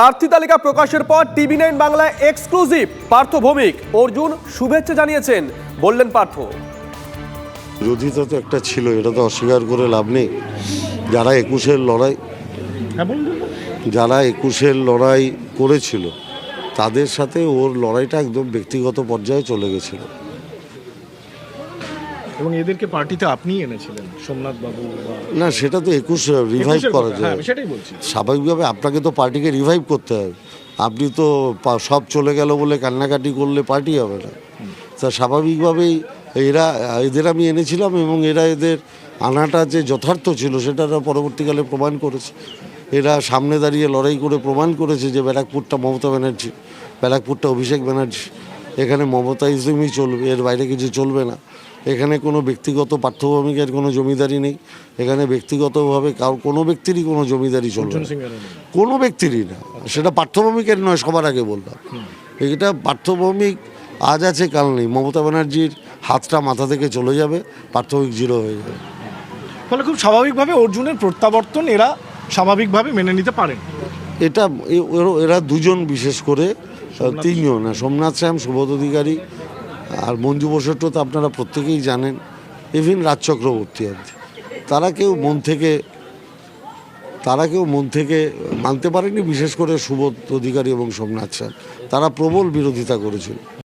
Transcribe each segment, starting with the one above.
প্রার্থী তালিকা প্রকাশের পর টিভি নাইন বাংলায় এক্সক্লুসিভ পার্থ ভৌমিক। অর্জুন শুভেচ্ছা জানিয়েছেন বললেন পার্থ। বিরোধিতা তো একটা ছিল এটা তো অস্বীকার করে লাভ নেই। যারা একুশের লড়াই যারা একুশের লড়াই করেছিল তাদের সাথে ওর লড়াইটা একদম ব্যক্তিগত পর্যায়ে চলে গেছিল। এবং এদেরকে পার্টিতে আপনি এনেছিলেন সোমনাথ বাবু না সেটা তো একুশ রিভাইভ করা হ্যাঁ, যায়। সেটাই বলছি। স্বাভাবিকভাবে আপনাকে তো পার্টিকে রিভাইভ করতে হবে আপনি তো সব চলে গেল বলে কান্নাকাটি করলে পার্টি হবে না। তা স্বাভাবিকভাবেই এরা এদের আমি এনেছিলাম এবং এরা এদের আনাটা যে যথার্থ ছিল সেটা পরবর্তীকালে প্রমাণ করেছে। এরা সামনে দাঁড়িয়ে লড়াই করে প্রমাণ করেছে যে ব্যারাকপুরটা মমতা ব্যানার্জি ব্যারাকপুরটা অভিষেক ব্যানার্জি। এখানে মমতা ইসলামই চলবে এর বাইরে কিছু চলবে না। এখানে কোনো ব্যক্তিগত পার্থভূমিকের কোনো জমিদারি নেই। এখানে ব্যক্তিগতভাবে কার কোনো ব্যক্তিরই কোনো জমিদারি চলবে। কোনো ব্যক্তিরই না। সেটা পার্থভৌমিকের নয় সবার আগে বললাম। এটা পার্থভৌমিক আজ আছে কাল নেই। মমতা ব্যানার্জির হাতটা মাথা থেকে চলে যাবে পার্থভৌমিক জিরো হয়ে যাবে। ফলে খুব স্বাভাবিকভাবে অর্জুনের প্রত্যাবর্তন এরা স্বাভাবিকভাবে মেনে নিতে পারেন। এটা এরা- দুজন বিশেষ করে তিনজন। না সোমনাথ শ্যাম সুবোধ অধিকারী আর মঞ্জু বসেট তো আপনারা প্রত্যেকেই জানেন ইভিন রাজ চক্রবর্তী অব্দি তারা কেউ মন থেকে তারা কেউ মন থেকে মানতে পারেনি বিশেষ করে সুবোধ অধিকারী এবং সোমনাথ শ্যাম তারা প্রবল বিরোধিতা করেছিল।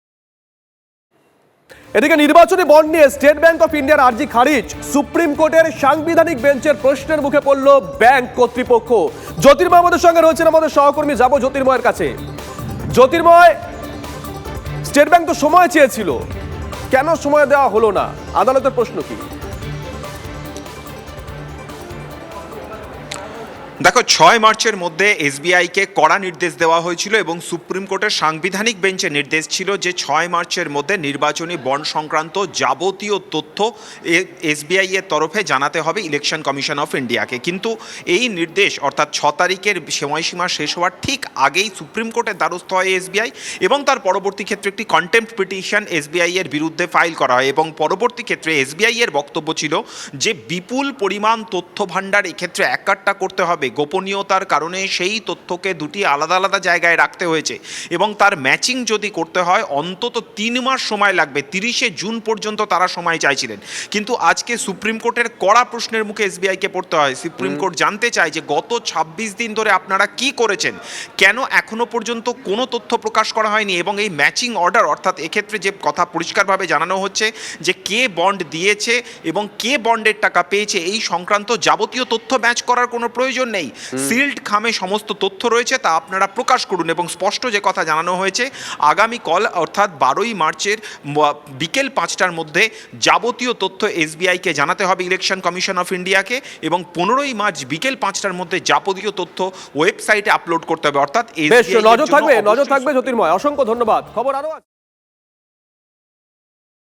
এদিকে নির্বাচনী বন্ড নিয়ে স্টেট ব্যাংক অফ ইন্ডিয়ার আর্জি খারিজ। সুপ্রিম কোর্টের সাংবিধানিক বেঞ্চের প্রশ্নের মুখে পড়ল ব্যাংক কর্তৃপক্ষ। জ্যোতির্ময় আমাদের সঙ্গে রয়েছেন আমাদের সহকর্মী যাব জ্যোতির্ময়ের কাছে। জ্যোতির্ময়, স্টেট ব্যাংক তো সময় চেয়েছিল। কেন সময় দেওয়া হলো না? আদালতের প্রশ্ন কি? দেখো, ছয় মার্চের মধ্যে এসবিআইকে কড়া নির্দেশ দেওয়া হয়েছিল এবং সুপ্রিম কোর্টের সাংবিধানিক বেঞ্চে নির্দেশ ছিল যে ছয় মার্চের মধ্যে নির্বাচনী বন্ড সংক্রান্ত যাবতীয় তথ্য এসবিআই এর তরফে জানাতে হবে ইলেকশন কমিশন অফ ইন্ডিয়াকে। কিন্তু এই নির্দেশ, অর্থাৎ ছ তারিখের সময়সীমা শেষ হওয়ার ঠিক আগেই সুপ্রিম কোর্টের দ্বারস্থ হয় এসবিআই এবং তার পরবর্তী ক্ষেত্রে একটি কন্টেম্প পিটিশন এসবিআই এর বিরুদ্ধে ফাইল করা হয় এবং পরবর্তী ক্ষেত্রে এসবিআই এর বক্তব্য ছিল যে বিপুল পরিমাণ তথ্য ভাণ্ডার এক্ষেত্রে একাট্টা করতে হবে। গোপনীয়তার কারণে সেই তথ্যকে দুটি আলাদা আলাদা জায়গায় রাখতে হয়েছে। এবং তার ম্যাচিং যদি করতে হয় অন্তত তিন মাস সময় লাগবে। তিরিশে জুন পর্যন্ত তারা সময় চাইছিলেন। কিন্তু আজকে সুপ্রিম কোর্টের কড়া প্রশ্নের মুখে এসবিআইকে পড়তে হয়। সুপ্রিম কোর্ট জানতে চায় যে গত ছাব্বিশ দিন ধরে আপনারা কি করেছেন? কেন এখনও পর্যন্ত কোনো তথ্য প্রকাশ করা হয়নি? এবং এই ম্যাচিং অর্ডার অর্থাৎ এক্ষেত্রে যে কথা পরিষ্কারভাবে জানানো হচ্ছে যে কে বন্ড দিয়েছে এবং কে বন্ডের টাকা পেয়েছে এই সংক্রান্ত যাবতীয় তথ্য ম্যাচ করার কোনো প্রয়োজন নেই। সিল্ড খামে সমস্ত তথ্য রয়েছে তা আপনারা প্রকাশ করুন এবং স্পষ্ট যে কথা জানানো হয়েছে আগামী কল অর্থাৎ বারোই মার্চের বিকেল পাঁচটার মধ্যে যাবতীয় তথ্য এসবিআইকে জানাতে হবে ইলেকশন কমিশন অফ ইন্ডিয়াকে এবং পনেরোই মার্চ বিকেল পাঁচটার মধ্যে যাবতীয় তথ্য ওয়েবসাইটে আপলোড করতে হবে। অর্থাৎ নজর থাকবে নজর থাকবে জ্যোতির্ময়। অসংখ্য ধন্যবাদ। খবর আরও আছে।